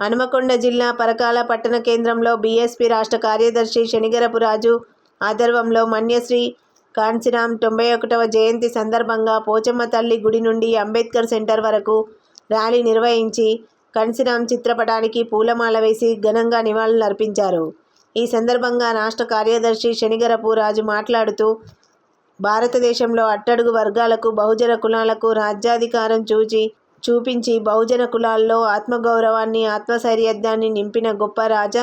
హనుమకొండ జిల్లా పరకాల పట్టణ కేంద్రంలో బీఎస్పీ రాష్ట్ర కార్యదర్శి శనిగరపు రాజు ఆధ్వర్యంలో మన్యశ్రీ కాంచీరాం తొంభై ఒకటవ జయంతి సందర్భంగా పోచమ్మ తల్లి గుడి నుండి అంబేద్కర్ సెంటర్ వరకు ర్యాలీ నిర్వహించి కన్సిరాం చిత్రపటానికి పూలమాల వేసి ఘనంగా నివాళులర్పించారు ఈ సందర్భంగా రాష్ట్ర కార్యదర్శి శనిగరపు రాజు మాట్లాడుతూ భారతదేశంలో అట్టడుగు వర్గాలకు బహుజన కులాలకు రాజ్యాధికారం చూచి చూపించి బహుజన కులాల్లో ఆత్మగౌరవాన్ని ఆత్మసైర్యాన్ని నింపిన గొప్ప రాజ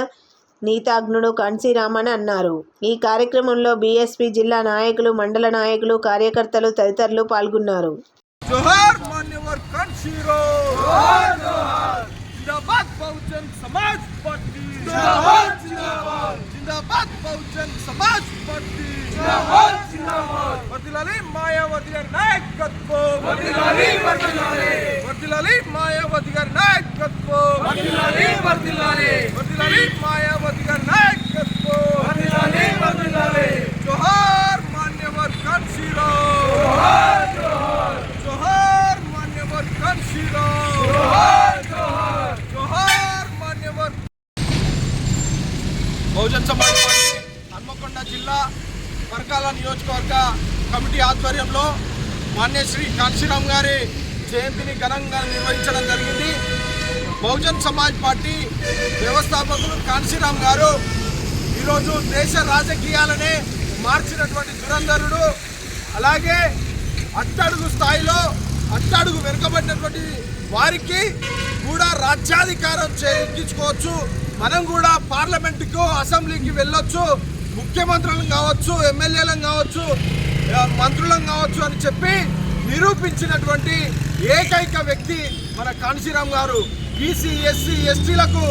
నీతాగ్నుడు కన్సీరామన్ అన్నారు. ఈ కార్యక్రమంలో బీఎస్పీ జిల్లా నాయకులు మండల నాయకులు కార్యకర్తలు తదితరులు పాల్గొన్నారు. మాయావతి నాయకత్వం! వర్దిల్లాలి మాయావతి గారి నాయకత్వం. వర్దిల్లాలి వర్దిల్లాలి. వర్దిల్లాలి మాయావతి గారి నాయకత్వం. వర్దిల్లాలి జోహార్ మాన్యవర్ కన్సీరావు జోహార్ జోహార్. జోహార్ మాన్యవర్ కన్సీరావు జోహార్ జోహార్. జోహార్ మాన్యవర్ బహుజన్ సమాజ్ పార్టీ హన్మకొండ జిల్లా వర్గాల నియోజకవర్గ కమిటీ ఆధ్వర్యంలో మాన్యశ్రీ కాంశీరామ్ గారి జయంతిని ఘనంగా నిర్వహించడం జరిగింది. బహుజన్ సమాజ్ పార్టీ వ్యవస్థాపకులు కాన్సీరామ్ గారు ఈరోజు దేశ రాజకీయాలనే మార్చినటువంటి దురంధరుడు. అలాగే అట్టడుగు స్థాయిలో అట్టడుగు వెనుకబడినటువంటి వారికి కూడా రాజ్యాధికారం చేయించుకోవచ్చు మనం కూడా పార్లమెంటుకు అసెంబ్లీకి వెళ్ళొచ్చు. ముఖ్యమంత్రులను కావచ్చు ఎమ్మెల్యేలను కావచ్చు మంత్రులను కావచ్చు అని చెప్పి నిరూపించినటువంటి ఏకైక వ్యక్తి మన కాంశీరామ్ గారు. బీసీ ఎస్సీ ఎస్టీలకు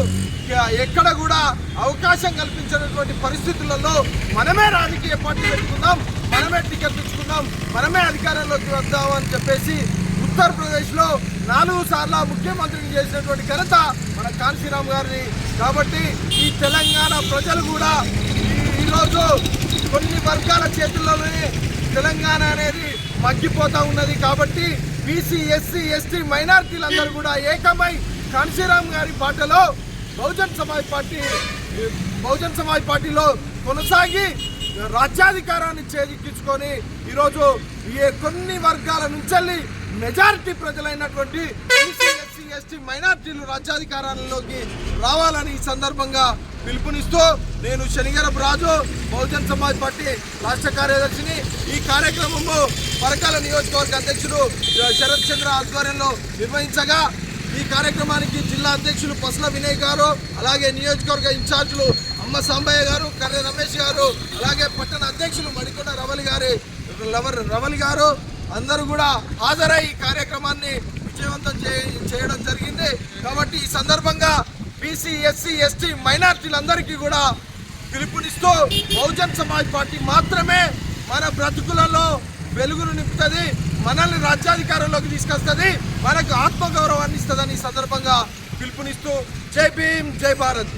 ఎక్కడ కూడా అవకాశం కల్పించినటువంటి పరిస్థితులలో మనమే రాజకీయ పార్టీ పెట్టుకుందాం మనమే టికెట్ తెచ్చుకుందాం మనమే అధికారంలోకి వద్దామని చెప్పేసి ఉత్తరప్రదేశ్లో నాలుగు సార్లు ముఖ్యమంత్రిని చేసినటువంటి ఘనత మన కాన్సీరామ్ గారిని కాబట్టి ఈ తెలంగాణ ప్రజలు కూడా ఈరోజు కొన్ని వర్గాల చేతుల్లోనే తెలంగాణ అనేది మగ్గిపోతా ఉన్నది కాబట్టి బీసీ ఎస్సీ ఎస్టీ మైనార్టీలందరూ కూడా ఏకమై కాన్సీరామ్ గారి పాటలో బహుజన్ సమాజ్ పార్టీ బహుజన్ సమాజ్ పార్టీలో కొనసాగి రాజ్యాధికారాన్ని చేజిక్కించుకొని ఈరోజు ఏ కొన్ని వర్గాల నుంచి మెజారిటీ ప్రజలైనటువంటి బీసీ ఎస్సీ ఎస్టీ మైనార్టీలు రాజ్యాధికారాలలోకి రావాలని ఈ సందర్భంగా పిలుపునిస్తూ నేను శనిగరపు రాజు బహుజన్ సమాజ్ పార్టీ రాష్ట్ర కార్యదర్శిని ఈ కార్యక్రమము పరకాల నియోజకవర్గ అధ్యక్షుడు శరత్ చంద్ర ఆధ్వర్యంలో నిర్వహించగా ఈ కార్యక్రమానికి జిల్లా అధ్యక్షులు పసల వినయ్ గారు అలాగే నియోజకవర్గ ఇన్ఛార్జీలు అమ్మ సాంబయ్య గారు కర్రె రమేష్ గారు అలాగే పట్టణ అధ్యక్షులు మణికొండ రవలి గారి లవర్ రవలి గారు అందరూ కూడా హాజరై ఈ కార్యక్రమాన్ని విజయవంతం చేయడం జరిగింది. బీసీ ఎస్సీ ఎస్టీ మైనార్టీలందరికీ కూడా పిలుపునిస్తూ బహుజన్ సమాజ్ పార్టీ మాత్రమే మన బ్రతుకులలో వెలుగును నింపుతుంది మనల్ని రాజ్యాధికారంలోకి తీసుకొస్తుంది మనకు ఆత్మగౌరవాన్ని ఇస్తుందని ఈ సందర్భంగా పిలుపునిస్తూ జై భీమ్ జై భారత్.